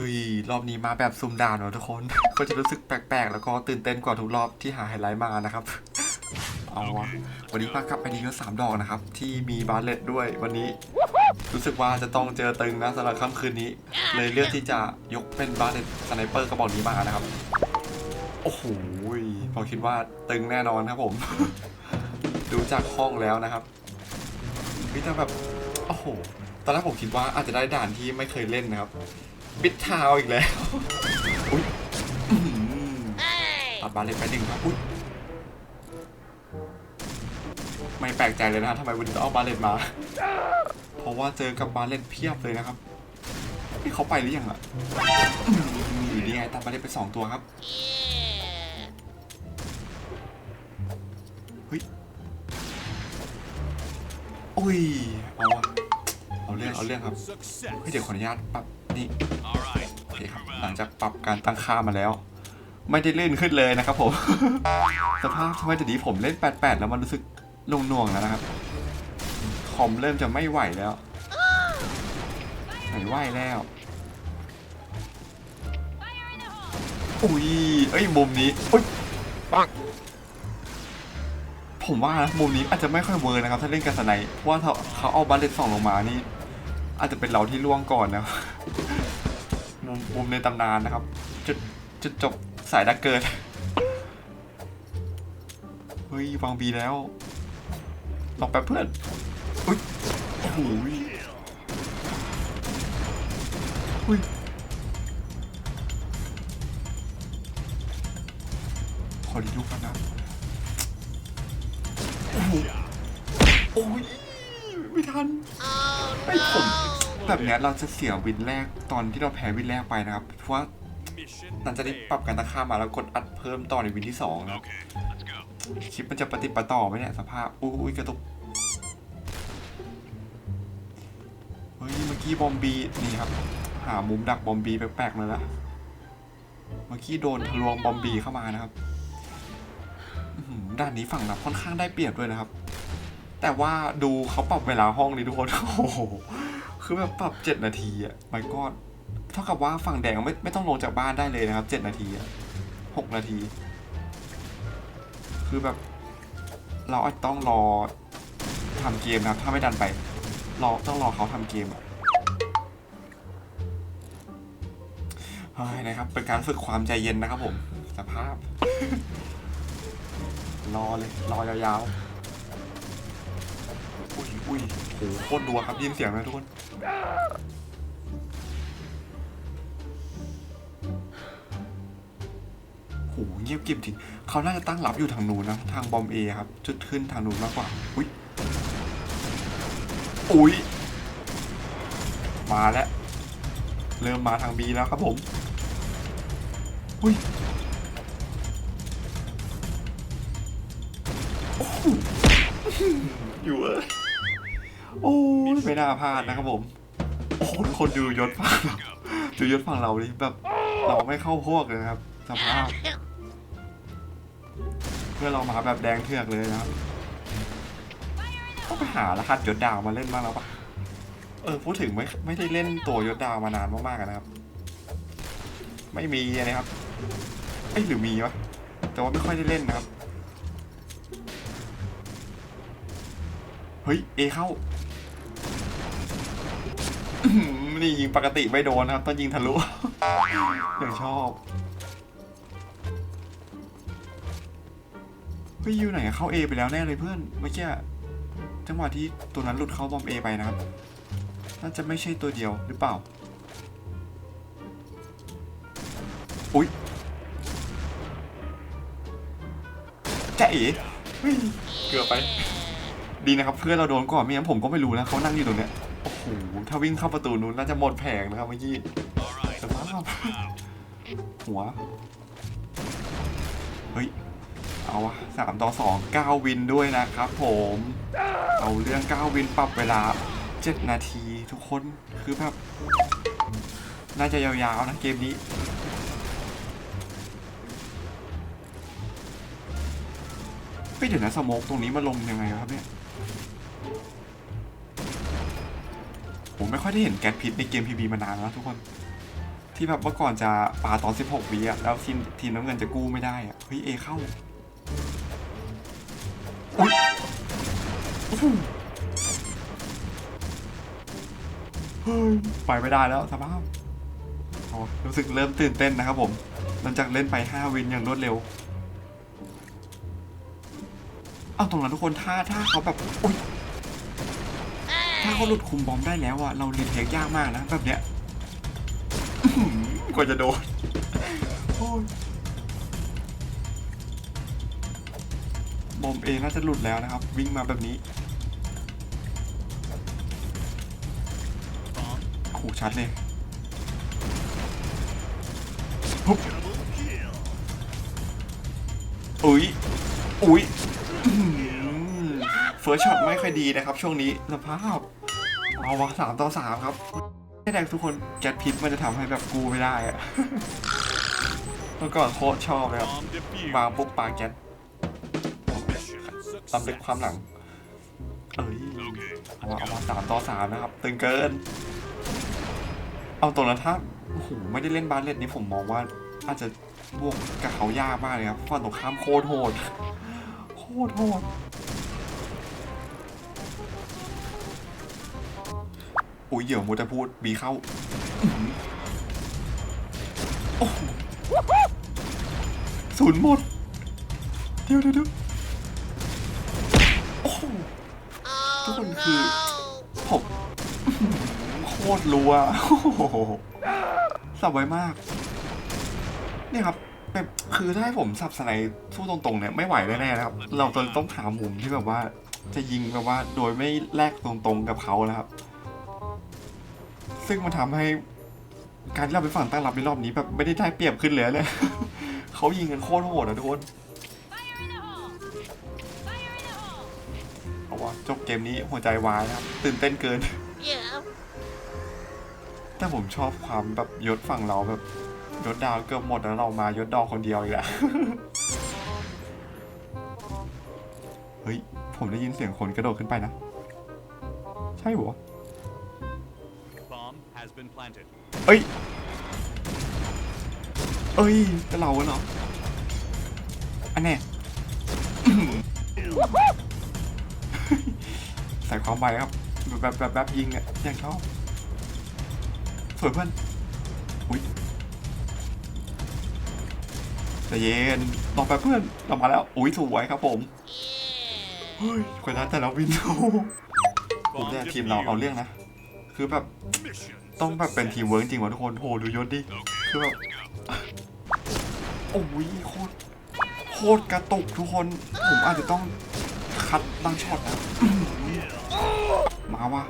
ฮ้ยรอบนี้มาแบบซุ่มด่านว่ะทุกคน ก็จะรู้สึกแปลกๆ แล้วก็ตื่นเต้นกว่าทุกรอบที่หาไฮไลท์มานะครับ เอาวะวันนี้มากับไอเดียสามดอกนะครับ ที่มีบาร์เลตด้วยวันนี้ รู้สึกว่าจะต้องเจอตึงนะสำหรับค่ำคืนนี้ เลยเลือกที่จะยกเป็นบาร์เลตสไนเปอร์กระบอกนี้มานะครับ โอ้โหผมคิดว่าตึงแน่นอนครับผม ดูจากห้องแล้วนะครับวิแต่แบบ โอ้โห ตอนแรกผมคิดว่าอาจจะได้ด่านที่ไม่เคยเล่นนะครับ บิดทาวน์อีกแล้ว อุ้ยอื้อหือตัดบาเลตไปหนึ่งครับอุ้ยไม่แปลกใจเลยนะฮะทำไมวันนี้ต้องเอาบาเลตมา เพราะว่าเจอกับบาเลตเพียบเลยนะครับนี่เขาไปหรือยังอะอื้อหือนี่ไงตัดบาเลตไปสองตัวครับเฮ้ยอุ้ยเอาวะเอาเรื่องเอาเรื่องครับ Success. เฮ้ยเดี๋ยวขออนุญาตปรับ นี่ All right, โอเค let's ครับ move หลัง out. จากปรับการตั้งค่ามาแล้ว ไม่ได้ลื่นขึ้นเลยนะครับผม สภาพทำไมแต่นี้ผมเล่น 88 แล้วมันรู้สึกหน่วงๆแล้วนะครับ คอมเริ่มจะไม่ไหวแล้วไม่ไหวแล้วอุ้ยเอ้ยมุมนี้อุ้ยปังผมว่านะมุมนี้อาจจะไม่ค่อยเวิร์กนะครับ ถ้าเล่นกับสไนป์เพราะว่าเขาเขาเอาบัลเลตสองลงมานี่ อาจจะเป็นเราที่ล่วงก่อนนะมุมมุมในตำนานนะครับ จุดจุดจบสายดักเกิด เฮ้ยวางบีแล้วลองแป๊บเพื่อน อุ้ยโอ้โหอุ้ยขอรีดูกันนะ โอ้โหโอ้ย ไม่ทันไอ้ยผมแบบเนี้ยเราจะเสียวินแรกตอนที่เราแพ้วินแรกไปนะครับ เพราะว่า Mission หลังจากที่ปรับการตั้งค่ามาแล้วกดอัดเพิ่มต่อในวินที่สองนะ Okay, let's go. คลิปมันจะปฏิดปะต่อไหมเนี่ยสภาพอุ้ยกระตุกเฮ้ยเมื่อกี้บอมบีนี่ครับ หามุมดักบอมบีแปลกๆเลยละเมื่อกี้โดนทะลวงบอมบีเข้ามานะครับอื้อหือด้านนี้ฝั่งรับค่อนข้างได้เปรียบด้วยนะครับ แต่ว่าดูเขาปรับเวลาห้องนี้ทุกคนโอ้โหคือแบบปรับเจ็ดนาทีอะไม่ก็เท่ากับว่าฝั่งแดงไม่ไม่ต้องลงจากบ้านได้เลยนะครับเจ็ดนาทีอะหกนาที คือแบบ เราอาจต้องรอทำเกมนะครับ ถ้าไม่ดันไปรอต้องรอเขาทำเกมอะนะครับ เป็นการฝึกความใจเย็นนะครับผมสภาพ รอเลย รอยาวๆ อุ้ยอุ้ยโหโคตรดัวครับได้ยินเสียงไหมทุกคน โหเงียบกริบจริงเขาน่าจะตั้งรับอยู่ทางนู้นนะ ทางบอมเอครับ จุดขึ้นทางนู้นมากกว่า อุ้ย อุ้ย มาแล้ว เริ่มมาทางบีแล้วครับผม อุ้ยอยู่เอย โอ้ยไม่น่าพลาดนะครับผมโอ้คนดูยศฝั่งเราดูยศฝั่งเราดิแบบเราไม่เข้าพวกเลยนะครับสภาพเพื่อเรามาแบบแดงเถือกเลยนะครับต้องไปหารหัสยศดาวมาเล่นบ้างแล้วปะเออพูดถึงไม่ไม่ได้เล่นตัวยศดาวมานานมากๆนะครับ ไม่มีนะครับเอ้หรือมีวะแต่ว่าไม่ค่อยได้เล่นนะครับ เฮ้ย เอเข้า นี่ยิงปกติไม่โดนนะครับ ต้องยิงทะลุอย่างชอบเฮ้ยอยู่ไหนเข้า A ไปแล้วแน่เลยเพื่อนเมื่อกี้จังหวะที่ตัวนั้นหลุดเข้าบอม A ไปนะครับ น่าจะไม่ใช่ตัวเดียวหรือเปล่า อุ๊ยจะเอ๋เฮ้ยเกือบไป ดีนะครับ เพื่อนเราโดนก่อนไม่งั้นผมก็ไม่รู้นะเขานั่งอยู่ตรงเนี้ย โอ้โหถ้าวิ่งเข้าประตูนู้นน่าจะหมดแผงนะครับเมื่อกี้สภาพหัว เฮ้ย เอาวะสามต่อสองเก้าวินด้วยนะครับผม เอาเรื่องเก้าวินปรับเวลาเจ็ดนาทีทุกคนคือแบบน่าจะยาวๆนะเกมนี้เฮ้ยเดี๋ยวนะสโมกตรงนี้มาลงยังไงครับเนี่ย ผมไม่ค่อยได้เห็นแก๊สพิษในเกมพีบีมานานแล้วทุกคน ที่แบบเมื่อก่อนจะปาตอน 16วิอะแล้วทีมทีมน้ำเงินจะกู้ไม่ได้อะเฮ้ยเอเข้าอุ๊ยโอ้โหเฮ้ยไปไม่ได้แล้วสภาพรู้สึกเริ่มตื่นเต้นนะครับผม หลังจากเล่นไป 5 วินอย่างรวดเร็ว เอาตรงนั้นทุกคนถ้าถ้าเขาแบบอุ๊ย ถ้าเขาหลุดคุมบอมได้แล้วอะเรารีเทคยากมากนะแบบเนี้ยกว่าจะโดนบอมเองน่าจะหลุดแล้วนะครับ วิ่งมาแบบนี้ Bomb. โอ้โหชัดเลยปุ๊บอุ๊ยอุ๊ยเฟิร์สช็อตไม่ค่อยดีนะครับช่วงนี้สภาพ เอาวะสามต่อสามครับให้แดงทุกคนแกตพิษมันจะทำให้แบบกูไม่ได้อะเมื่อก่อนโคตรชอบเลยครับ Bomb defused. วางปุ๊บปาแก๊สตำลึก success. ความหลัง เอ้ยเอาวะเอามาสามต่อสามนะครับ ตึงเกิน เอาตรงนั้นถ้าโอ้โหไม่ได้เล่นบาสเล่นนี้ผมมองว่าอาจจะบวกกับเขายากมากเลยครับฝั่งตรงข้ามโคตรโหดโคตรโหด อุ้ยเดี๋ยวมูจะพูดบีเข้าโอ้ศูนย์หมดเดี๋ยวเดี๋ยวเดี๋ยวโอ้ทุกคนคือผมโคตรรัวสับไว้มากเนี่ยครับแบบคือถ้าให้ผมสับสไนสู้ตรงๆเนี่ยไม่ไหวแน่ๆนะครับ เราต้องต้องหามุมที่แบบว่า จะยิงแบบว่าโดยไม่แลกตรงๆกับเขานะครับ ซึ่งมันทำให้การที่เราไปฝั่งตั้งรับในรอบนี้แบบไม่ได้ได้เปรียบขึ้นเลยเลย เขายิงกันโคตรโหดนะทุกคนเอาว่าจบเกมนี้หัวใจวายนะครับ ตื่นเต้นเกิน แต่ผมชอบความแบบยศฝั่งเราแบบยศดาวเกือบหมดแล้วเรามายศดองคนเดียวอีกแล้วเฮ้ย ผมได้ยินเสียงคนกระโดดขึ้นไปนะ ใช่หรอ เอ้ย เอ้ยจะเราเหรออันแน่ใส่ความไวครับ แบบแบบแบบยิงอะยังชอบสวยเพื่อนอุ้ยใจเย็นรอแป๊บเพื่อนเรามาแล้ว อุ้ยสวยครับผมเฮ้ยคนนั้นแต่เราวินโอ้โหผม Bomb เนี่ยทีมเราเอาเรื่องนะ คือแบบ Mission ต้องแบบเป็นทีมเวิร์กจริงวะทุกคนโหดูยศดิคือแบบโอ้ยโคตรโคตรกระตุกทุกคน ผมอาจจะต้องคัดบางช็อตนะมาว่ะ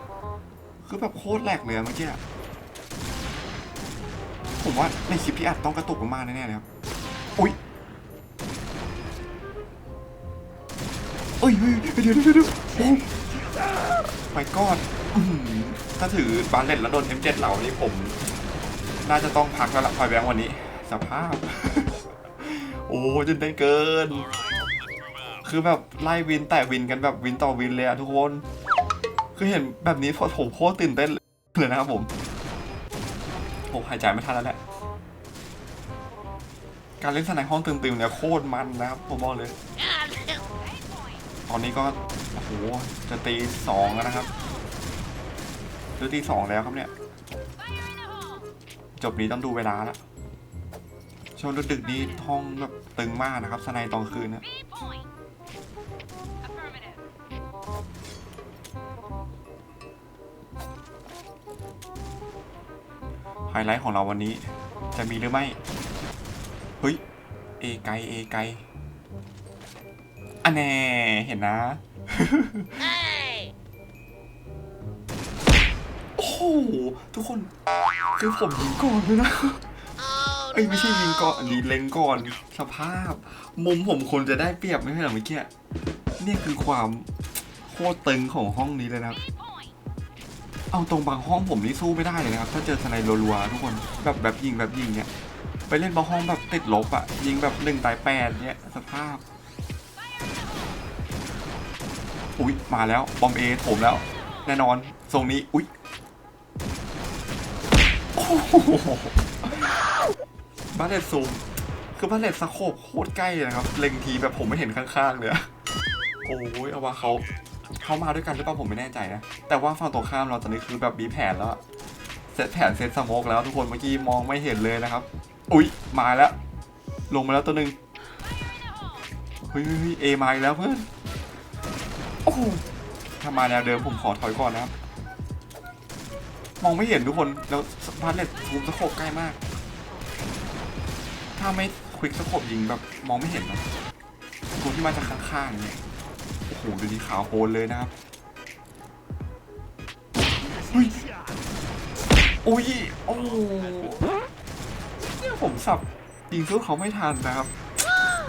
คือแบบโคตรแหลกเลยเมื่อกี้ผมว่าในคลิปที่อัดต้องกระตุกมากแน่ๆเลยครับอุ้ยเอ้ยเดี๋ยวเดี๋ยวเดี๋ยวโอ้ไปก้อนอื้อหือ ถ้าถือบาเลตแล้วโดน M7 เหล่านี้ผม น่าจะต้องพักแล้วละพอยแบงค์วันนี้ สภาพ โอ้จนเต้นเกิน คือแบบไล่วินแต่วินกันแบบวินต่อวินเลยอะทุกคน คือเห็นแบบนี้ผมโคตรตื่นเต้นเลยนะครับผมผมหายใจไม่ทันแล้วแหละ การเล่นสนด์ห้องตึมๆเนี่ยโคตรมันนะครับผมบอกเลย ตอนนี้ก็ โอ้โห จะตีสองแล้วนะครับ หรือตีสองแล้วครับเนี่ย จบนี้ต้องดูเวลาละช่วงดึกๆนี้ห้องแบบตึงมากนะครับสไนตอนคืนนะไฮไลท์ของเราวันนี้จะมีหรือไม่ เฮ้ย เอไกเอไกอันแน่เห็นนะ ห ทุกคนคือผมยิงก่อนเลยนะ Oh เอ้ยไม่ใช่ยิงก่อนดีเล็งก่อนสภาพ มุมผมควรจะได้เปรียบไม่ใช่เหรอเมื่อกี้เนี่ยคือความโคตรตึงของห้องนี้เลยนะครับ point. เอาตรงบางห้องผมนี่สู้ไม่ได้เลยนะครับ ถ้าเจอสไนรัวๆทุกคนแบบแบบยิงแบบยิงเนี่ยไปเล่นบางห้องแบบติดลบอะยิงแบบหนึ่งตายแปดเนี่ยสภาพอุ๊ยมาแล้วบอมเอผมแล้ว แน่นอนทรงนี้อุ๊ยโอ้โห บาเลตซูม คือบาเลตสโคบโคตรใกล้เลยนะครับ เล็งทีแบบผมไม่เห็นข้างๆเลยโอ้ยเอาว่าเขาเขามาด้วยกันหรือเปล่าผมไม่แน่ใจนะ แต่ว่าฝั่งตรงข้ามเราตอนนี้คือแบบมีแผนแล้วเซตแผนเซตสโมกแล้วทุกคนเมื่อกี้มองไม่เห็นเลยนะครับ อุ๊ย มาแล้ว ลงมาแล้วตัวหนึ่งเฮ้ยเอมาอีกแล้วเพื่อนโอ้โหถ้ามาแนวเดิมผมขอถอยก่อนนะครับ มองไม่เห็นทุกคน แล้วพาร์ทเลตซูมสโคบใกล้มาก ถ้าไม่ควิกสโคบยิงแบบมองไม่เห็นนะตัวที่มาจากข้างๆเนี่ย โอ้โหดูดีขาวโพลเลยนะครับเฮ้ยอุ้ยโอ้เนี่ยผมสับยิงสู้เขาไม่ทันนะครับ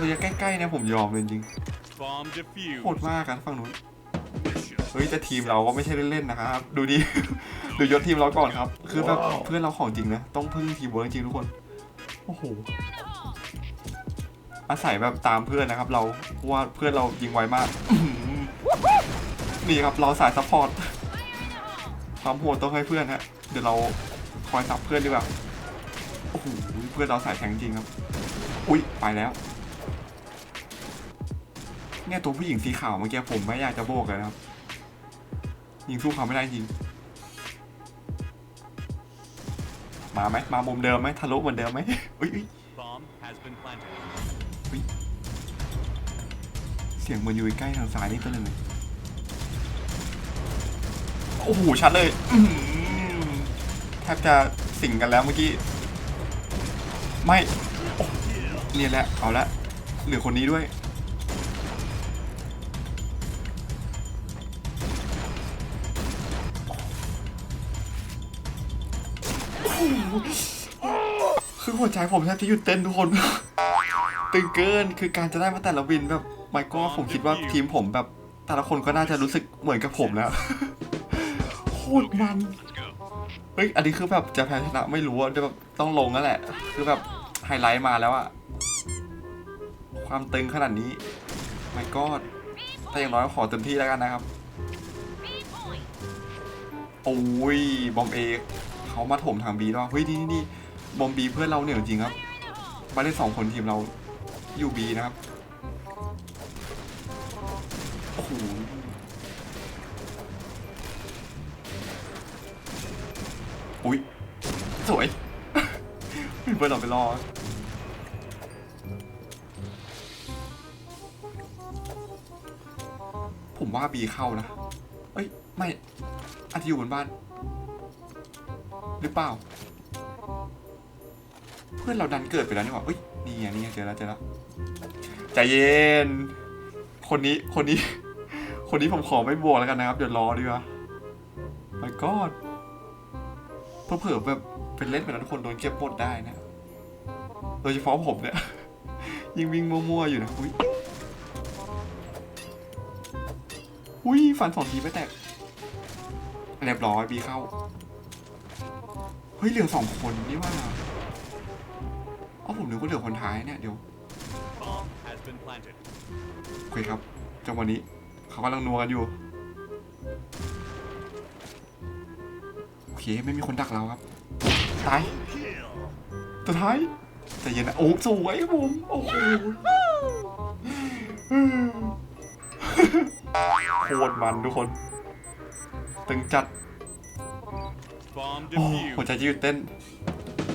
ระยะใกล้ๆเนี่ยผมยอมเลยจริงโหดมากกันฝั่งนู้นเฮ้ยแต่ทีมเราก็ไม่ใช่เล่นๆนะครับ ดูดิ ดูยศทีมเราก่อนครับ คือแบบเพื่อนเราของจริงนะ ต้องพึ่งทีมเวิร์กจริงทุกคน โอ้โห อาศัยแบบตามเพื่อนนะครับ เราเพราะว่าเพื่อนเรายิงไวมากอื้อหือนี่ครับเราสายซัพพอร์ต ความโหดต้องให้เพื่อนฮะ เดี๋ยวเราคอยซับเพื่อนดีกว่า โอ้โห เพื่อนเราสายแข็งจริงครับ อุ๊ยไปแล้วเนี่ยตัวผู้หญิงสีขาวเมื่อกี้ผมไม่อยากจะโบกเลยนะครับ ยิงสู้เขาไม่ได้จริง มาไหมมามุมเดิมไหมทะลุเหมือนเดิมไหมอุ้ยอุ๊ย bomb has been planted. เสียงเหมือนอยู่ใกล้ทางซ้ายนี่ตัวหนึ่งเลยโอ้โหชัดเลยอื้อหือแทบจะสิงกันแล้วเมื่อกี้ ไม่โอ้เนี่ยแหละเอาละเหลือคนนี้ด้วย คือหัวใจผมแทบจะหยุดเต้นทุกคน ตึงเกินคือการจะได้มาแต่ละวินแบบไมก็ผมคิดว่าทีมผมแบบ แต่ละคนก็น่าจะรู้สึกเหมือนกับผมแล้วโคตรมันเฮ้ยอันนี้คือแบบจะแพ้ชนะไม่รู้อะแบบต้องลงแล้วแหละ คือแบบไฮไลท์มาแล้วอะความตึงขนาดนี้ไม่ก็แต่อย่างน้อยขอเต็มที่แล้วกันนะครับ โอ้ย บอมเอ เขามาถมทางบีด้วยเฮ้ยนี่นี่นี่บอมบีเพื่อนเราเนี่ยจริงครับ มาได้สองคนทีมเราอยู่บีนะครับโอ้โหอุ้ยสวยเพื่อนเราไปรอผมว่าบีเข้านะ เอ้ย ไม่อาจจะอยู่บนบ้าน หรือเปล่า เพื่อนเราดันเกิดไปแล้วนี่หว่าเอ้ยนี่ไงนี่ไงเจอแล้วเจอแล้วใจเย็น คนนี้คนนี้ คนนี้ผมขอไม่บวกแล้วกันนะครับ เดี๋ยวรอดีกว่า my god เพื่อเผื่อแบบเป็นเล่นไปแล้วทุกคนโดนเก็บหมดได้นะโดยเฉพาะผมเนี่ย ยิงวิ่งมั่วๆอยู่นะอุ้ยอุ้ยฟันสองทีไม่แตกเรียบร้อยบีเข้า เฮ้ยเหลือสองคนนี่ว่าเอ้าผมนึกว่าเหลือคนท้ายเนี่ยเดี๋ยว Bomb has been planted. โอเคครับจังหวะนี้เขากำลังนัวกันอยู่โอเคไม่มีคนดักเราครับตายตัวท้ายใจเย็นนะโอ้สวยครับผมโอ้โหโคตรมันทุกคนตึงจัด โอ้หัวใจจะหยุดเต้น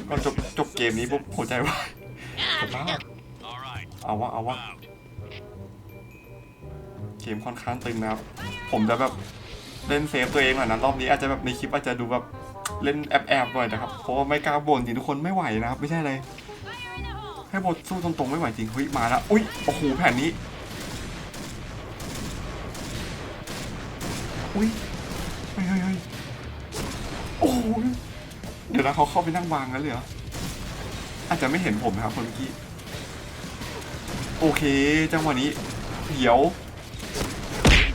ก่อนจบจบเกมนี้ปุ๊บหัวใจวายสภาพ All right. เอาวะเอาวะเกมค่อนข้างตึงนะครับ ผมจะแบบเล่นเซฟตัวเองหน่อยนะรอบนี้อาจจะแบบในคลิปอาจจะดูแบบเล่นแอบแอบหน่อยนะครับเพราะไม่กล้าบ่นจริงทุกคนไม่ไหวนะครับ ไม่ใช่เลยให้บทสู้ตรงๆไม่ไหวจริงเฮ้ยมาแล้วอุ้ยโอ้โหแผ่นนี้อุ้ยเฮ้ยเฮ้ย ดี๋ยวนะเขาเข้าไปนั่งวางกันเลยเหรอ อาจจะไม่เห็นผมนะครับคนเมื่อกี้ โอเค จังหวะนี้ เดี๋ยว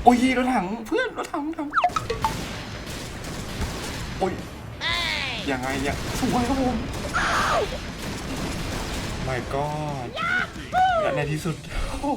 โอ้ยรถถังเพื่อนรถถังรถถังโอ้ยยังไงยังสวยครับผมไม่ก็และในที่สุดโอ้